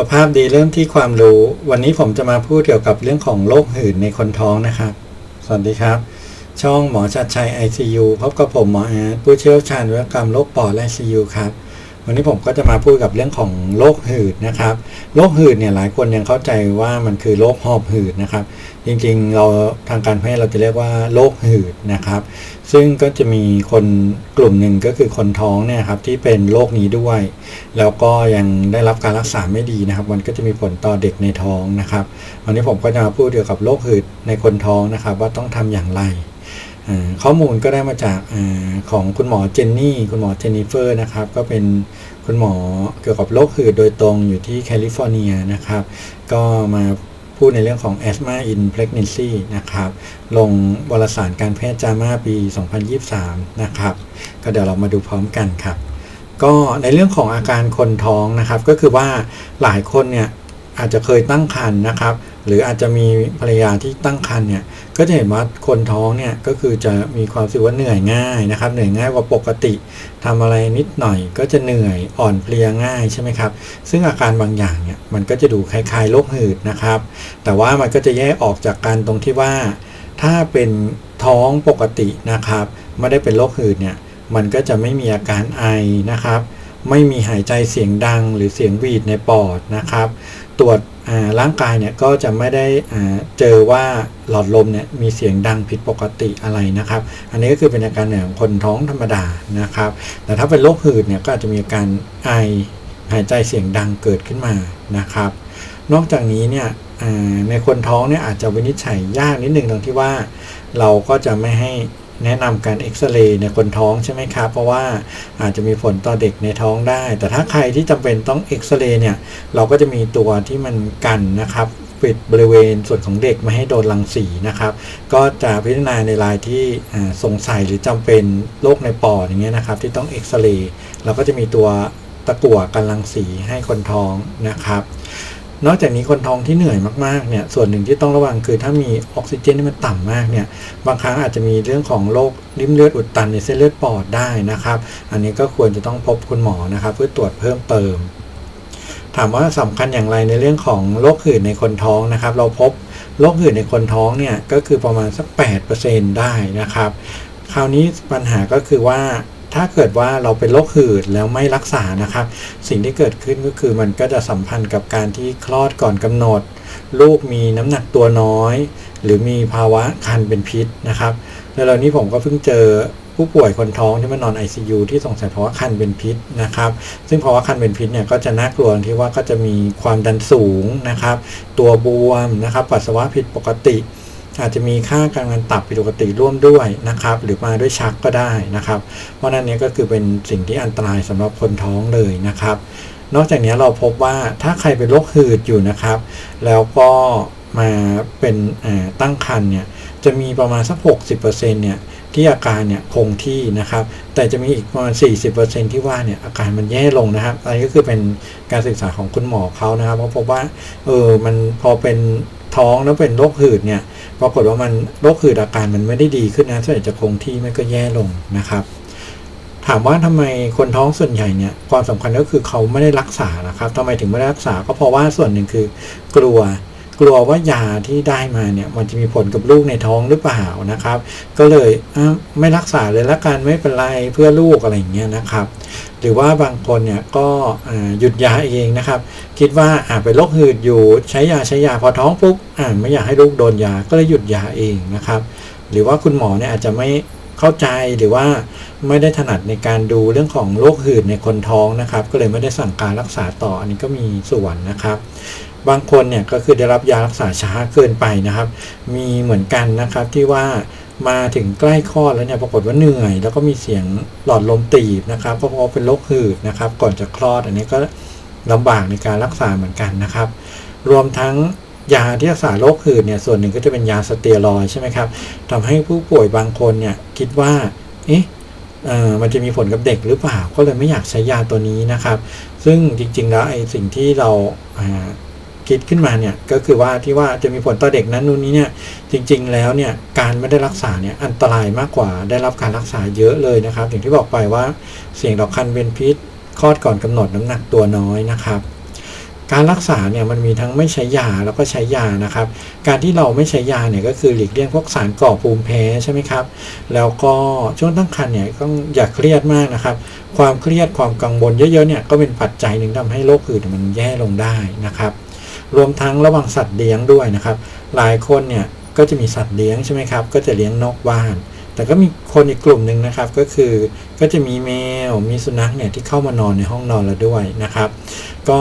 ขภาพดีเริ่มที่ความรู้ วันนี้ผมจะมาพูดเกี่ยวกับเรื่องของโรคหืดในคนท้องนะครับ สวัสดีครับ ช่องหมอชัดชัย ICU พบกับผมหมอแอดผู้เชี่ยวชาญวิทยกรรมโรคปอดและ ICU ครับ วันนี้ผมก็จะมาพูดกับเรื่องของโรคหืดนะครับโรคหืดเนี่ยหลายคนยังเข้าใจว่ามันคือโรคหอบหืดนะครับ จริงๆเราทางการแพทย์เราจะเรียกว่าโรคหืดนะครับ ซึ่งก็จะมีคนกลุ่มหนึ่งก็คือคนท้องเนี่ยครับที่เป็นโรคนี้ด้วย แล้วก็ยังได้รับการรักษาไม่ดีนะครับ มันก็จะมีผลต่อเด็กในท้องนะครับ วันนี้ผมก็จะมาพูดเกี่ยวกับโรคหืดในคนท้องนะครับ ว่าต้องทำอย่างไร ข้อมูลก็ได้มาจากอของคุณหมอเจนนี่ คุณหมอเจนนิเฟอร์นะครับ ก็เป็นคุณหมอเกี่ยวกับโรคหืดโดยตรงอยู่ที่แคลิฟอร์เนียนะครับ ก็มาพูดในเรื่องของ asthma in pregnancy นะครับ ลงวารสารการแพทย์จามาปี 2023 นะครับ ก็เดี๋ยวเรามาดูพร้อมกันครับ ก็ในเรื่องของอาการคนท้องนะครับ ก็คือว่าหลายคนเนี่ยอาจจะเคยตั้งครรภ์นะครับ หรืออาจจะมีภรรยาที่ตั้งครรภ์เนี่ยก็จะเห็นว่าคนท้องเนี่ยก็คือจะมีความรู้สึกว่าเหนื่อยง่ายนะครับเหนื่อยง่ายกว่าปกติทำอะไรนิดหน่อยก็จะเหนื่อยอ่อนเพลียง่ายใช่ไหมครับ ซึ่งอาการบางอย่างเนี่ยมันก็จะดูคล้ายๆโรคหืดนะครับ แต่ว่ามันก็จะแยกออกจากกันตรงที่ว่า ถ้าเป็นท้องปกตินะครับ ไม่ได้เป็นโรคหืดเนี่ยมันก็จะไม่มีอาการไอนะครับ ไม่มีหายใจเสียงดังหรือเสียงวีดในปอดนะครับ ตรวจร่างกายเนี่ยก็จะไม่ได้เจอว่าหลอดลมเนี่ยมีเสียงดังผิดปกติอะไรนะครับ อันนี้ก็คือเป็นอาการของคนท้องธรรมดานะครับ แต่ถ้าเป็นโรคหืดเนี่ยก็อาจจะมีอาการไอหายใจเสียงดังเกิดขึ้นมานะครับ นอกจากนี้เนี่ยในคนท้องเนี่ยอาจจะวินิจฉัยยากนิดนึงตรงที่ว่าเราก็จะไม่ให้ แนะนำการเอ็กซเรย์ในคนท้องใช่ไหมครับ เพราะว่าอาจจะมีผลต่อเด็กในท้องได้ แต่ถ้าใครที่จำเป็นต้องเอ็กซเรย์เนี่ย เราก็จะมีตัวที่มันกันนะครับปิดบริเวณส่วนของเด็กไม่ให้โดนรังสีนะครับ ก็จะพิจารณาในรายที่สงสัยหรือจำเป็นโรคในปอดอย่างเงี้ยนะครับ ที่ต้องเอ็กซเรย์เราก็จะมีตัวตะกั่วกันรังสีให้คนท้องนะครับ นอกจากนี้คนท้องที่เหนื่อยมากๆเนี่ยส่วนหนึ่งที่ต้องระวังคือถ้ามีออกซิเจนที่มันต่ำมากเนี่ยบางครั้งอาจจะมีเรื่องของโรคริ่มเลือดอุดตันในเส้นเลือดปอดได้นะครับ อันนี้ก็ควรจะต้องพบคุณหมอนะครับ เพื่อตรวจเพิ่มเติม ถามว่าสำคัญอย่างไรในเรื่องของโรคหืดในคนท้องนะครับ เราพบโรคหืดในคนท้องเนี่ยก็คือประมาณสัก8%ได้นะครับ คราวนี้ปัญหาก็คือว่า ถ้าเกิดว่าเราเป็นโรคหืดแล้วไม่รักษานะครับ สิ่งที่เกิดขึ้นก็คือมันก็จะสัมพันธ์กับการที่คลอดก่อนกำหนด ลูกมีน้ำหนักตัวน้อย หรือมีภาวะคันเป็นพิษนะครับแล้วเรานี้ผมก็เพิ่งเจอผู้ป่วยคนท้องที่มานอน ICU ที่สงสัยภาวะคันเป็นพิษนะครับ ซึ่งภาวะคันเป็นพิษเนี่ยก็จะน่ากลัวที่ว่าก็จะมีความดันสูงนะครับ ตัวบวมนะครับ ปัสสาวะผิดปกติ อาจจะมีค่าการงานตับผิดปกติร่วมด้วยนะครับ หรือมาด้วยชักก็ได้นะครับ เพราะนั้นเนี้ก็คือเป็นสิ่งที่อันตรายสำหรับคนท้องเลยนะครับ นอกจากนี้เราพบว่าถ้าใครเป็นโรคหืดอยู่นะครับ แล้วก็มาเป็นตั้งครรภ์เนี่ยจะมีประมาณสัก 60%เนี่ยที่อาการเนี่ยคงที่นะครับ แต่จะมีอีกประมาณ 40%ที่ว่าเนี่ยอาการมันแย่ลงนะครับอันนี้ก็คือเป็นการศึกษาของคุณหมอเขานะครับเพราะพบว่าเออมันพอเป็น ท้องแล้วเป็นโรคหืดเนี่ยปรากฏว่ามันโรคหืดอาการมันไม่ได้ดีขึ้นนะส่วนใหญ่จะคงที่ไม่ก็แย่ลงนะครับ ถามว่าทำไมคนท้องส่วนใหญ่เนี่ยความสำคัญก็คือเขาไม่ได้รักษานะครับทำไมถึงไม่ได้รักษาก็เพราะว่าส่วนหนึ่งคือกลัวกลัวว่ายาที่ได้มาเนี่ยมันจะมีผลกับลูกในท้องหรือเปล่านะครับ ก็เลยไม่รักษาเลยละกันไม่เป็นไรเพื่อลูกอะไรอย่างเงี้ยนะครับ หรือว่าบางคนเนี่ยก็หยุดยาเองนะครับ คิดว่าอ่าเป็นโรคหืดอยู่ใช้ยาใช้ยาพอท้องปุ๊บอ่าไม่อยากให้ลูกโดนยาก็เลยหยุดยาเองนะครับ หรือว่าคุณหมอเนี่ยอาจจะไม่เข้าใจหรือว่าไม่ได้ถนัดในการดูเรื่องของโรคหืดในคนท้องนะครับ ก็เลยไม่ได้สั่งการรักษาต่ออันนี้ก็มีส่วนนะครับบางคนเนี่ยก็คือได้รับยารักษาช้าเกินไปนะครับ มีเหมือนกันนะครับที่ว่า มาถึงใกล้คลอดแล้วเนี่ยปรากฏว่าเหนื่อย แล้วก็มีเสียงหลอดลมตีบนะครับ ก็เพราะเป็นโรคหืดนะครับ ก่อนจะคลอดอันนี้ก็ลำบากในการรักษาเหมือนกันนะครับ รวมทั้งยาที่รักษาโรคหืดเนี่ยส่วนหนึ่งก็จะเป็นยาสเตียรอยใช่ไหมครับทำให้ผู้ป่วยบางคนเนี่ยคิดว่าเอ๊ะเอ่อมันจะมีผลกับเด็กหรือเปล่า ก็เลยไม่อยากใช้ยาตัวนี้นะครับ ซึ่งจริงๆแล้วไอ้สิ่งที่เราอ่า คิดขึ้นมาเนี่ยก็คือว่าที่ว่าจะมีผลต่อเด็กนั้นนู่นนี้เนี่ยจริง ๆ แล้วเนี่ยการไม่ได้รักษาเนี่ยอันตรายมากกว่าได้รับการรักษาเยอะเลยนะครับอย่างที่บอกไปว่าเสี่ยงต่อคันเป็นพิษคลอดก่อนกำหนดน้ำหนักตัวน้อยนะครับการรักษาเนี่ยมันมีทั้งไม่ใช้ยาแล้วก็ใช้ยานะครับ การที่เราไม่ใช้ยาเนี่ยก็คือหลีกเลี่ยงพวกสารก่อภูมิแพ้ใช่ไหมครับ แล้วก็ช่วงตั้งครรภ์เนี่ยต้องอย่าเครียดมากนะครับ ความเครียดความกังวลเยอะๆเนี่ยก็เป็นปัจจัยหนึ่งทำให้โรคอื่นมันแย่ลงได้นะครับ รวมทั้งระหว่างสัตว์เลี้ยงด้วยนะครับ หลายคนเนี่ยก็จะมีสัตว์เลี้ยงใช่ไหมครับ ก็จะเลี้ยงนกบ้าน แต่ก็มีคนอีกกลุ่มหนึ่งนะครับ ก็คือก็จะมีแมว มีสุนัขเนี่ยที่เข้ามานอนในห้องนอนเราด้วยนะครับ ก็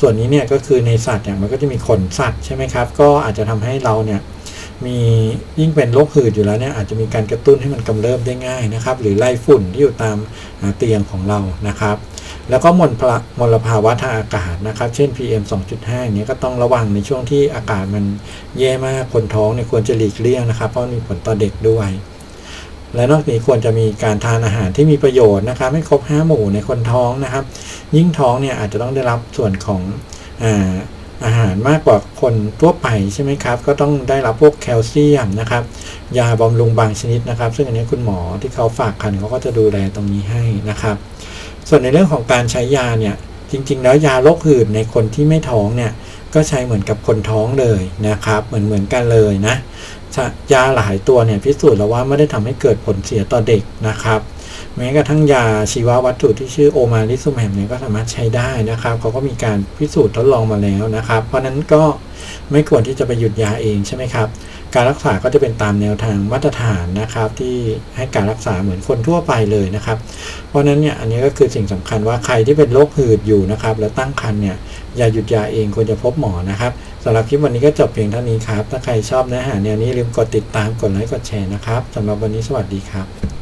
ส่วนนี้เนี่ยก็คือในสัตว์เนี่ยมันก็จะมีขนสัตว์ใช่ไหมครับ ก็อาจจะทำให้เราเนี่ยมียิ่งเป็นโรคหืดอยู่แล้วเนี่ยอาจจะมีการกระตุ้นให้มันกำเริบได้ง่ายนะครับ หรือไล่ฝุ่นที่อยู่ตามเตียงของเรานะครับ แล้วก็มลพลมลภาวะทางอากาศนะครับ เช่น PM 2.5อย่างนี้ยก็ต้องระวังในช่วงที่อากาศมันแย่มากคนท้องเนี่ยควรจะหลีกเลี่ยงนะครับ เพราะมีผลต่อเด็กด้วย และนอกจากนี้ควรจะมีการทานอาหารที่มีประโยชน์นะครับให้ครบ 5 หมู่ในคนท้องนะครับ ยิ่งท้องเนี่ยอาจจะต้องได้รับส่วนของอาอาหารมากกว่าคนทั่วไปใช่ไหมครับ ก็ต้องได้รับพวกแคลเซียมนะครับ ยาบำรุงบางชนิดนะครับ ซึ่งอันนี้คุณหมอที่เขาฝากคันเขาก็จะดูแลตรงนี้ให้นะครับ ส่วนในเรื่องของการใช้ยาเนี่ยจริงๆ แล้วยาโรคหืดในคนที่ไม่ท้องเนี่ยก็ใช้เหมือนกับคนท้องเลยนะครับ เหมือนเหมือนกันเลยนะยาหลายตัวเนี่ยพิสูจน์แล้วว่าไม่ได้ทำให้เกิดผลเสียต่อเด็กนะครับแม้กระทั่งยาชีววัตถุที่ชื่อโอมาลิซุแมบเนี่ยก็สามารถใช้ได้นะครับเขาก็มีการพิสูจน์ทดลองมาแล้วนะครับ เพราะนั้นก็ไม่ควรที่จะไปหยุดยาเองใช่ไหมครับ การรักษาก็จะเป็นตามแนวทางมาตรฐานนะครับ ที่ให้การรักษาเหมือนคนทั่วไปเลยนะครับ เพราะฉะนั้นเนี่ยอันนี้ก็คือสิ่งสำคัญว่าใครที่เป็นโรคหืดอยู่นะครับ แล้วตั้งครรภ์เนี่ยอย่าหยุดยาเองควรจะพบหมอนะครับสำหรับคลิปวันนี้ก็จบเพียงเท่านี้ครับ ถ้าใครชอบเนื้อหาแนวนี้ลืมกดติดตามกดไลค์กดแชร์นะครับสำหรับวันนี้สวัสดีครับ